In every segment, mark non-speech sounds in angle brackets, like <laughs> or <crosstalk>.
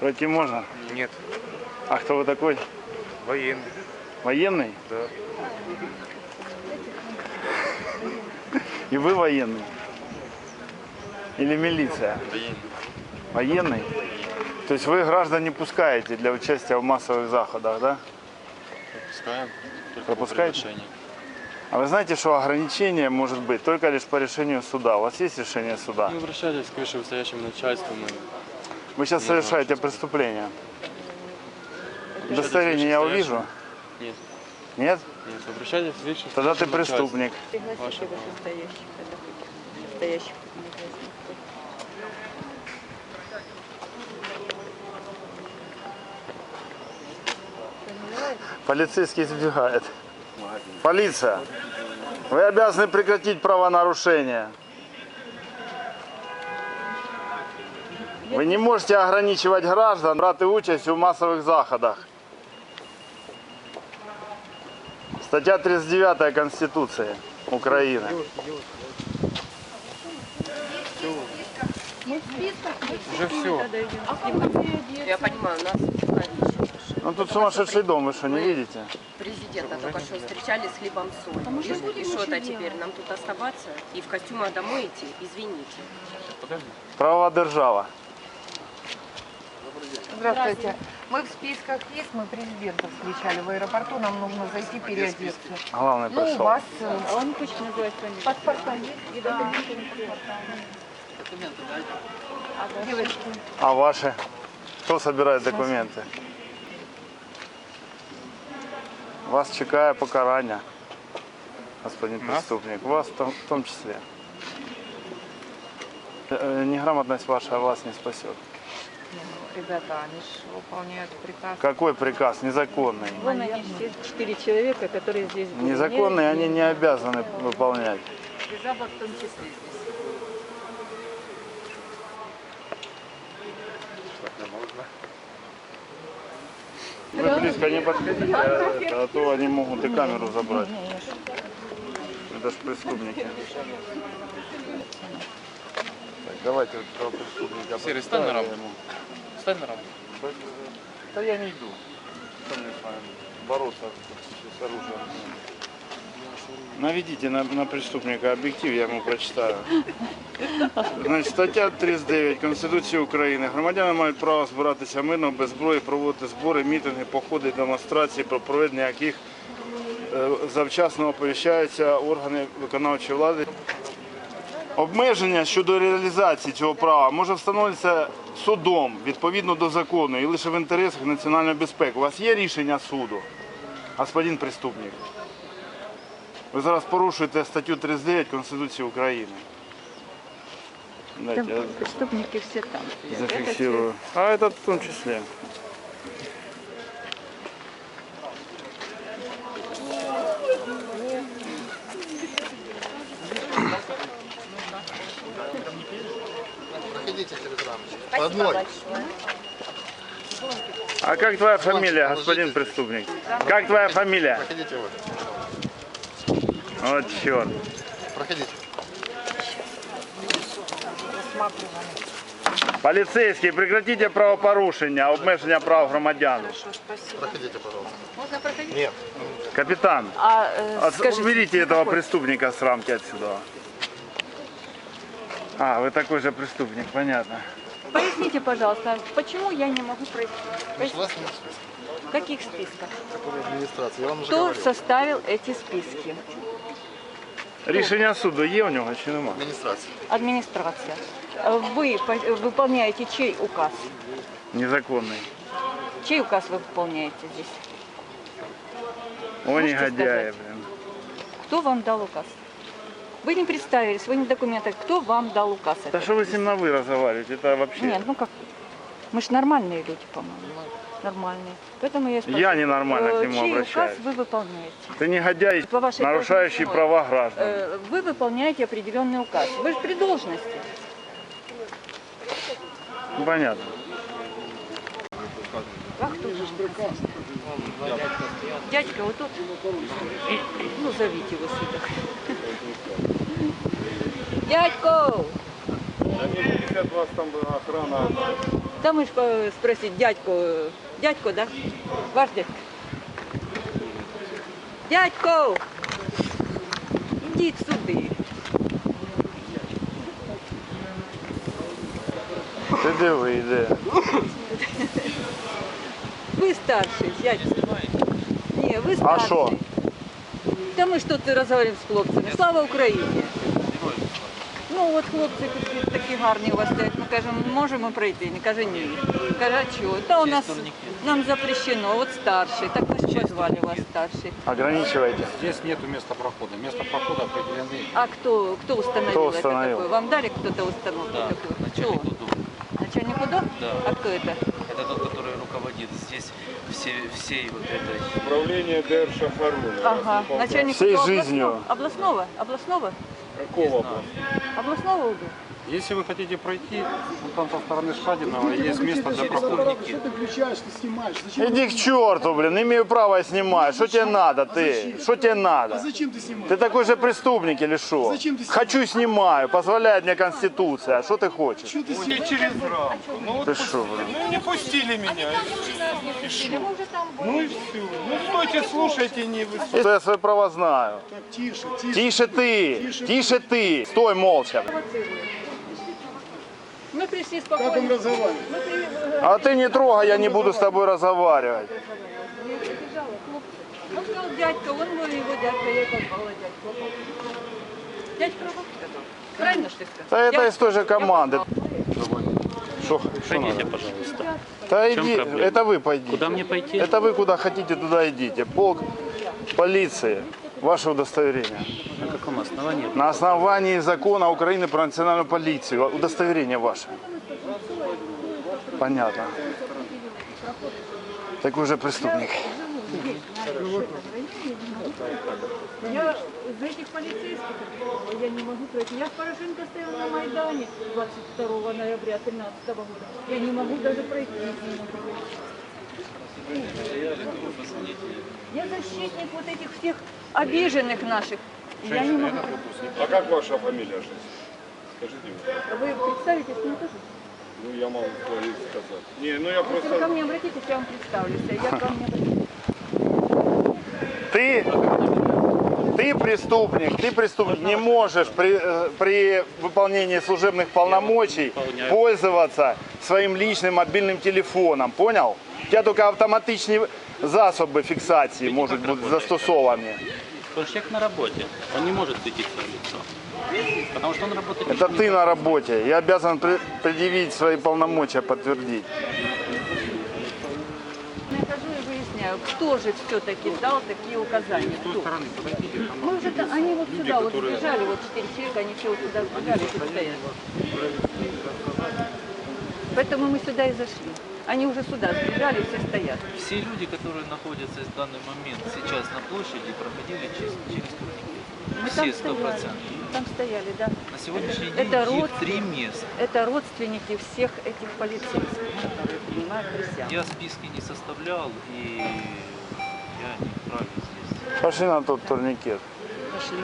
Пройти можно? Нет, А кто вы такой? военный. Военный? Да. И вы военный? Или милиция? Военный? То есть вы граждан не пускаете для участия в массовых заходах, да? Пропускаем. Только Пропускаете? А вы знаете, что ограничение может быть только лишь по решению суда? У вас есть решение суда? Мы обращались к вышестоящему начальству. Мы Вы сейчас Не совершаете знаю, преступление. Удостоверение я увижу? Нет, Нет? нет, к вышестоящему Тогда ты преступник. Пригласите. Полицейский избегает. Полиция, вы обязаны прекратить правонарушение. Вы не можете ограничивать граждан брати участь у массовых заходах. Стаття 39 Конституции України. Уже все. Я понимаю, у нас Ну тут сумасшедший дом, вы что, не видите? президента только что встречали с хлебом соль. И, и что-то теперь? Нам тут оставаться и в костюмах домой идти? Извините. Правова держава. Здравствуйте. Мы в списках есть, мы президента встречали в аэропорту, нам нужно зайти переодеться. Главный Ну, у пришел. вас э, А он хочет назвать фамилию. паспорта есть? И документы на паспорта. Девочки, А ваши? Кто собирает документы? Вас чекає покарання, господин преступник. Вас в том, в том числе. Э, Неграмотность ваша вас не спасет. Ребята, они же выполняют приказ. Какой приказ? Незаконный. Вон они все четыре человека, которые здесь были. Незаконный они не обязаны выполнять. Запад в том числе здесь. Вы близко не подходите, а, а то они могут и камеру забрать. Это ж преступники. Так, давайте вот этого преступника Серый, стань на представим рамку. ему. Стань на рамку. Да я не иду. Что мне с вами бороться с оружием? Наведите на, на преступника объектив, я ему прочитаю. Значить, стаття 39 Конституції України. Громадяни мають право збиратися мирно, без зброї, проводити збори, мітинги, походи, демонстрації, про проведення яких е, завчасно оповіщаються органи виконавчої влади. Обмеження щодо реалізації цього права може встановитися судом відповідно до закону і лише в інтересах національної безпеки. У вас є рішення суду, господин преступник? Ви зараз порушуєте статтю 39 Конституції України. Дайте, Там я преступники все там. зафиксирую. А этот в том числе. Одной. А как твоя фамилия, господин преступник? Как твоя фамилия? Проходите вы. Вот черт. Проходите. Поліцейські, прекратите правопорушення, обмеження прав громадян. Проходите, пожалуйста. Можно проходить? Нет. Капитан, А, э, от- скажите, уберите этого преступника с рамки отсюда. А, вы такой же преступник, понятно. Поясните, пожалуйста, почему я не могу пройти? Потому что у вас нет списка. В каких списках? Какой администрации? Я вам уже Кто говорил. составил эти списки? Рішення суду є у нього чи нема? Администрация. Администрация. Э, Вы по- выполняете чей указ? Незаконний. Чей указ вы выполняете здесь? О, Можете негодяї, сказати? блин. Кто вам дал указ? Вы не представились, вы не документы. Кто вам дал указ? Да этот? что вы с ним на вы разговариваете? Это вообще... Нет, ну как? Мы же нормальные люди, по-моему. Нормальные. Поэтому я спрашиваю. Я ненормально к э, нему чей обращаюсь. указ вы выполняете? Ты негодяй, По вашей нарушающий должности. права граждан. Э, Вы выполняете определенный указ. Вы же при должности. Понятно. Как тут? Дядька, вот тут. Ну, зовите его сюда. Дядько! Они 50 вас там охрана. Ж спросить дядьку, э, дядьку, да? Ваш дядька. Дядько! Ідіть сюди. Ти диви, йде. Ви старший, дядько. Ні, ви А старший. що? Та ми ж тут розмовляємо з хлопцями. Слава Україні! Ну от хлопці тут такі гарні у вас стоять. Ми кажемо, можемо пройти? Він каже, ні. Каже, а чого? Та у нас нам запрещено, от старший. Так ми ж позвали вас старший. Ограничивайте. Здесь нету места прохода. Место прохода определены. А кто, кто установил Кто это установил? такое? Вам дали кто-то установку Да, такую? начальник Кто? УДО. Начальник УДО? Да. А кто это? Это тот, который руководит здесь все, всей вот этой... Управление Держохороны. Ага. Начальник Всей УДО жизнью. Областного? Областного? Какого? области? Областного УДО? Если вы хотите пройти, вот там со стороны Шадинова есть место для прохода. Что ты включаешь, ты снимаешь? Зачем? Иди к черту, блин, имею право снимать. Что тебе надо, ты? Что тебе надо? А зачем ты снимаешь? Ты такой же преступник или что? Зачем ты снимаешь? Хочу снимаю, позволяет мне Конституция. Что ты хочешь? Что ты снимаешь? Через рамку. Ну вот Ты что, блин? ну, не пустили меня. Ну и все. Ну стойте, слушайте, не вы. Что я свои права знаю. Так, тише, тише. Тише ты, тише ты. Стой молча. Мы пришли Как он спокойно. разговаривает? А ты не трогай, я не буду с тобой разговаривать. Он сказал, дядька, он мой его дядька, я его звала дядька. Дядька сказал. Правильно, что ты сказал? Да это из той же команды. Что, что надо? пожалуйста. Да иди, проблема? это вы пойдите. Куда мне пойти? Это вы куда хотите, туда идите. Полк полиции. Ваше удостоверение. На каком основании? На основании закона Украины про национальную полицию. Удостоверение ваше. Понятно. Так вы же преступник. Я за этих полицейских я не могу пройти. Я с Порошенко стояла на Майдане 22 ноября 2013 года. Я не могу даже пройти. Я защитник вот этих всех обиженных наших. Я не могу. А как ваша фамилия, жизнь? Скажите мне. Вы представитесь мне тоже? Ну я могу сказать. Не, ну я Если вы ко просто... мне обратитесь, я вам представлюсь. а Я к вам не обращаюсь. Ты, ты преступник, ты преступник, не можешь при, э, при выполнении служебных полномочий пользоваться своим личным мобильным телефоном, понял? У тебя только автоматичні засоби фіксації можуть бути застосовані. Потому что человек на работе. Он не может светить свое лицо. Потому что он работает... Это ты на работе. Я обязан при- предъявить свои полномочия, подтвердить. Я хожу и выясняю, кто же все-таки дал такие указания. С той Кто? стороны подойдите, там Мы уже, да- они вот сюда вот сбежали, вот четыре человека, они все вот сюда сбежали, тут стоят. Поэтому мы сюда и зашли. Они уже сюда сбежали, все стоят. Все люди, которые находятся в данный момент сейчас на площади, проходили через, через турникет. Мы Все там сто процентов. Там стояли, да. На сегодняшний Это день их род- три места. Это родственники всех этих полицейских, которые принимают присягу. Я списки не составлял, и я не вправе здесь. Пошли на тот турникет. Пошли.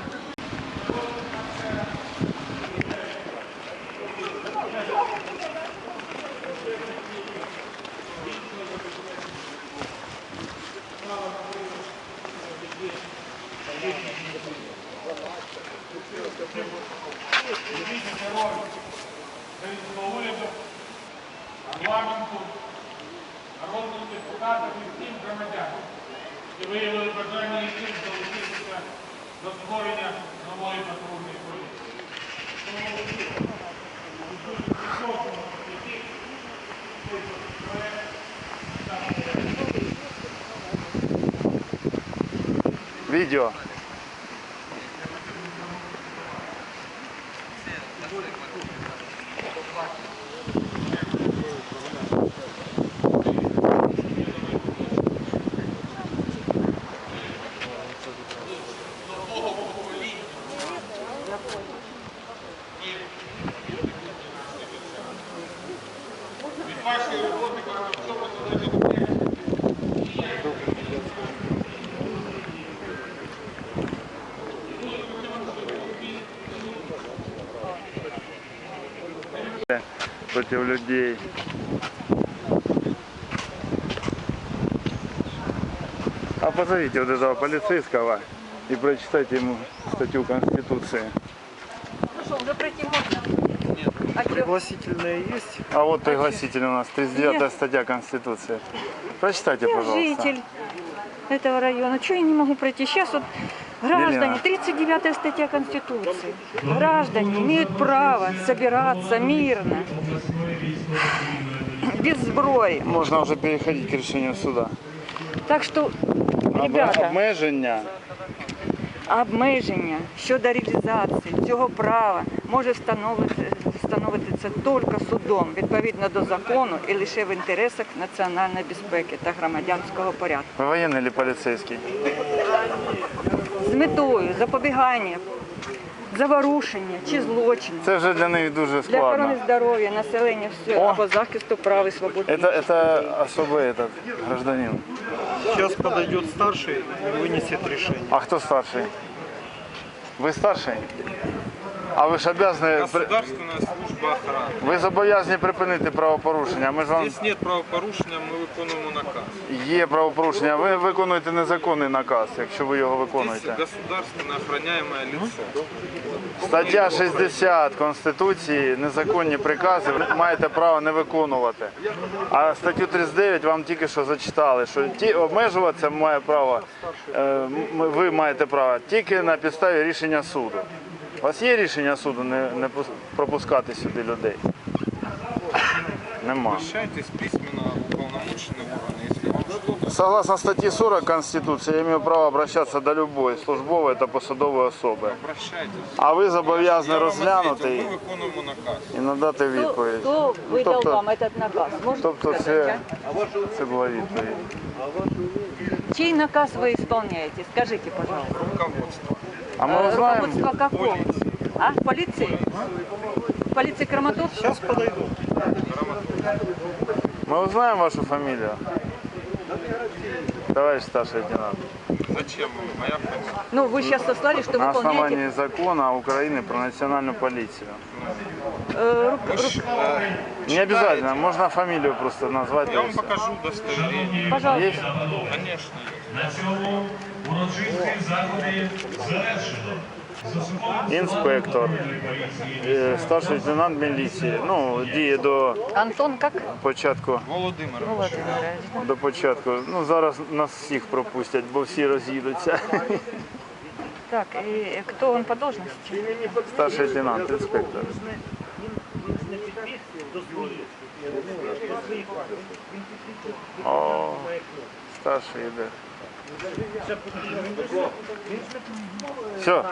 парламенту, народним депутатам і всім громадянам, які виявили бажання і цим долучитися до створення нової патрульної поліції. Тому против людей. А позовите вот этого полицейского и прочитайте ему статью Конституции. Ну что, уже пройти можно? Нет. А есть? А вот а пригласитель у нас, 39 Нет. статья Конституции. Прочитайте, Я пожалуйста. житель этого района. Чего я не могу пройти? Сейчас вот Граждане, 39 статья Конституции. Ну. Граждане имеют право собираться мирно, без зброї. Можно уже переходить к решению суда. Так що, Об- ребята, Обмеження обмеження щодо реалізації цього права може встановити, встановитися тільки судом відповідно до закону і лише в інтересах національної безпеки та громадянського порядку. Вы военный или полицейский? З метою запобігання, заворушення чи злочину Це вже для них дуже для складно. охорони здоров'я населення все, О! або захисту прав і свобод. Это, это особый этот гражданин. Сейчас подойдет старший и вынесет решение. А кто старший? Вы старший? А ви ж обязаны... при- Государственная служба охраны. Ви зобов'язані припинити правопорушення. Ми ж вам Здесь нет правопорушення, ми виконуємо наказ. є правопорушення. Ви виконуєте незаконний наказ, якщо ви його Здесь виконуєте. государственно охраняемое лицо. Стаття 60 Конституції незаконні прикази ви маєте право не виконувати. А статтю 39 вам тільки що зачитали, що ті обмежуватися має право, е, м- ви маєте право тільки на підставі рішення суду. У вас є рішення суду не, не пус- пропускати сюди людей? Нема. Обращайтесь письменно в уполномоченные органы, если вам что-то Согласно статті 40 Конституції, я маю право обращатися до будь-якої службової та посадової особи. обращайтесь. А ви зобов'язані Я вам розглянути ответил, і, ми виконуємо наказ. і надати відповідь. Хто видав Тобто- вам этот наказ? Можете Тобто сказати, це, це була відповідь. а? Чий наказ ви виконуєте? Скажите, пожалуйста. Руководство. А ми Э, знаємо, Руководство какого? А, полиции? Полиции Краматорска? Сейчас подойдут. ми узнаємо вашу фамілію. Товарищ старший лейтенант. Зачем вам моя фамилия? Ну, вы сейчас сослали, что На выполняете... основании закона України про національну поліцію. э, ру- Вы ж, э, Не обязательно, можно фамилию просто назвать. я вам покажу удостоверение. Пожалуйста. Есть? Конечно. Урочисті заходи завершено. Інспектор, е, старший лейтенант міліції. Ну, діє до Антон как? початку. Володимир. До початку. Ну зараз нас всіх пропустять, бо всі роз'їдуться. Так, и кто он по должности? Старший лейтенант, інспектор. О, старший йде. Все.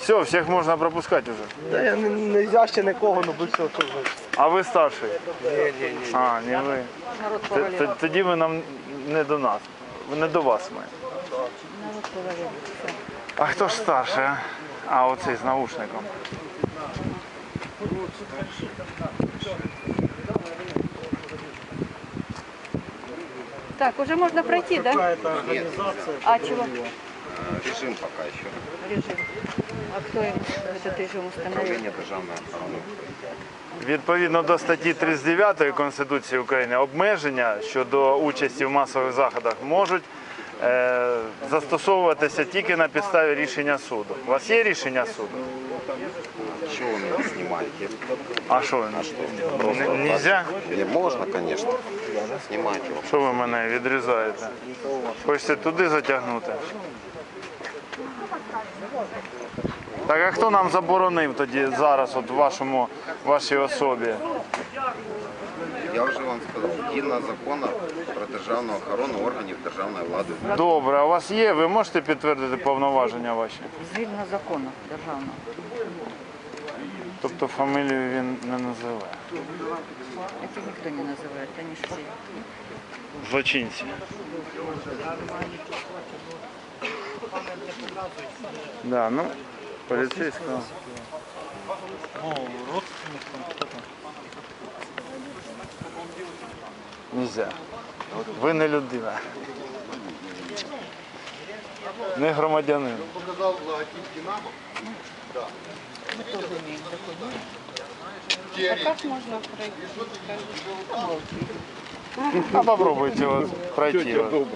Все, всіх можна пропускати вже. Да, я не, нельзя ще нікого, ну все теж. А ви старший? Ні, ні, ні. А, не ви. Т- т- Тоді ви нам не до нас. Не до вас ми. А хто ж старший? а? А оцей з наушником. Так, уже можно пройти, да? Какая-то организация. А чего? Режим пока еще. Режим. А кто им этот режим установил? Відповідно до статті 39 Конституції України обмеження щодо участі в масових заходах можуть застосовуватися тільки на підставі рішення суду. У вас є рішення суду? Чего вы меня снимаете? А що ви? Н- Нельзя? Не, можно, конечно. Снимайте. Що ви мене відрізаєте? Хочете туди затягнути? Так а хто нам заборонив тоді зараз, от в вашому вашій особі? Я вже вам сказав, згідно закону про державну охорону органів державної влади. Добре, а у вас є? Ви можете підтвердити повноваження ваші? Згідно закону державного. Тобто фамілію він не називає. Это никто не называет, они же все. Злочинці. Да, ну, поліцейського. Ну, родственник там кто-то. Нельзя. Ви не людина. Не громадянин. Мы тоже имеем документы. А как можно пройти? А попробуйте вот пройти. вот.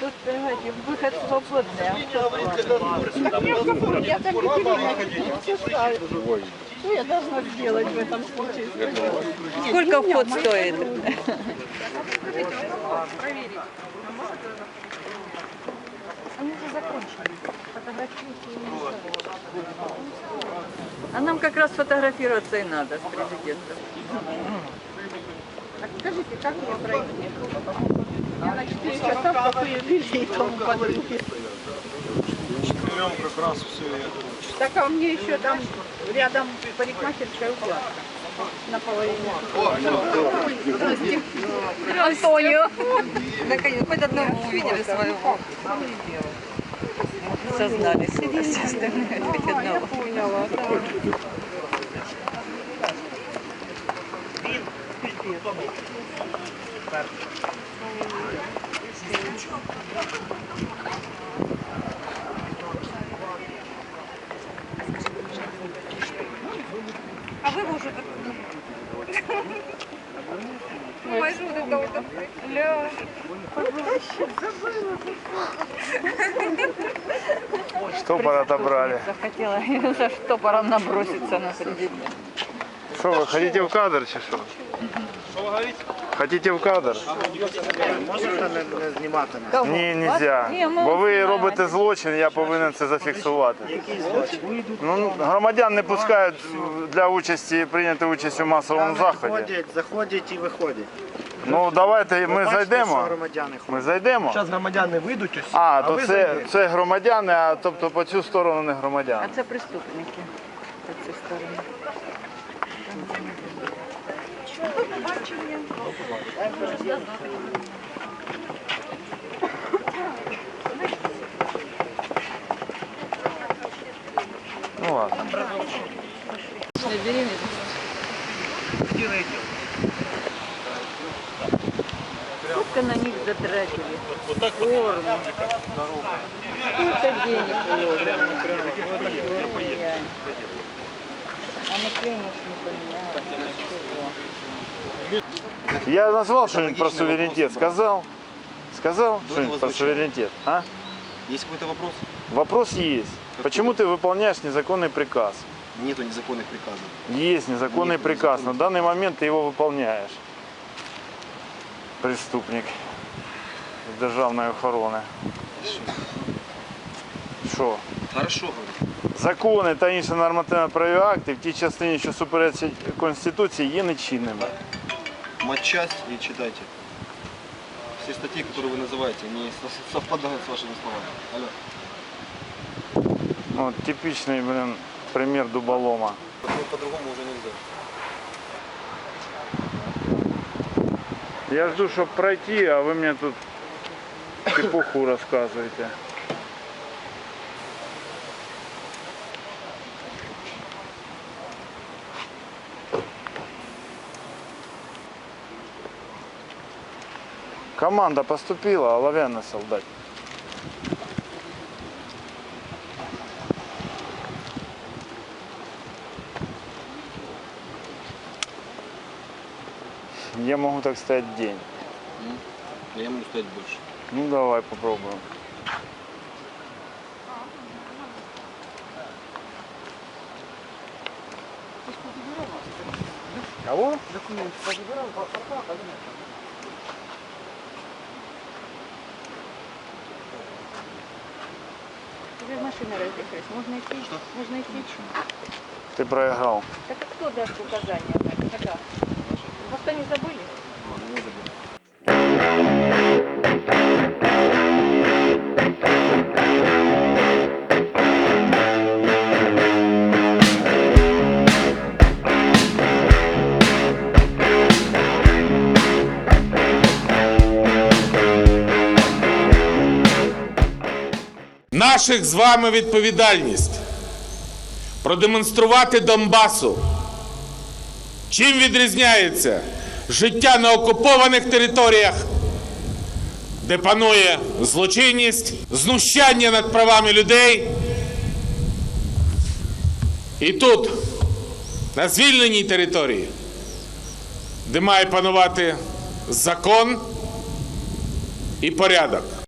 Тут, понимаете, выход свободный. Я так не знаю. Что я должна сделать в этом случае? Сколько вход стоит? Они уже закончили. А нам как раз фотографироваться и надо с президентом. Так скажите, как мне пройти? Я на 4 часа в кафе Вильде и тому подруге. Четырем как раз все Так а меня еще там рядом парикмахерская укладка. Наполовину. Антонио! Наконец, хоть одного увидели своего. Сознались. Все остальные хоть одного. Поняла, да. А вы уже Майже вот это вот. Ля. Штопор отобрали. Захотела <laughs> за штопором наброситься на президента. Что вы, хотите в кадр чи що? Хотите в кадр? Ні, нельзя. Ні, ми Бо ви робите злочин, я повинен це зафіксувати. Ну, громадян не пускають для участі, прийняти участь у масовому заході. Заходять, заходять і виходять. Ну давайте ми Бачите, зайдемо. Ми зайдемо. Зараз громадяни вийдуть усі, А, то це, це громадяни, а тобто по цю сторону не громадяни. А це преступники. По цій стороні. Ну ладно. Сколько на них затратили? Форму. Я назвал что-нибудь про суверенитет? Сказал? Сказал что-нибудь про суверенитет? А? Есть какой-то вопрос? Вопрос есть. Почему ты выполняешь незаконный приказ? Нету незаконных приказов. Есть незаконный Нет приказ. незаконного. На данный момент ты его выполняешь. Преступник з державної охорони. Що? Хорошо, говорю. Закони та інші нормативно-правові акти в тій частині, що суперечать Конституції, є нечинними. Матчасть и читайте. Все статьи, которые вы называете, не со- совпадают с вашими словами. Алло. От, типічний, блин, примір дуболома. Ну, по-другому уже нельзя. Я жду, щоб пройти, а ви мені тут чепуху розказуєте. Команда поступила, оловянный солдат. Я могу так стоять день. Я могу стать больше. Ну давай попробуем. Кого? Уже машина разъехалась. Можно идти? Можно идти? Ты проиграл. Так а кто даст указания? Когда? Может, они забыли? Наших з вами відповідальність продемонструвати Донбасу. Чим відрізняється життя на окупованих територіях, де панує злочинність, знущання над правами людей І тут, на звільненій території, де має панувати закон і порядок.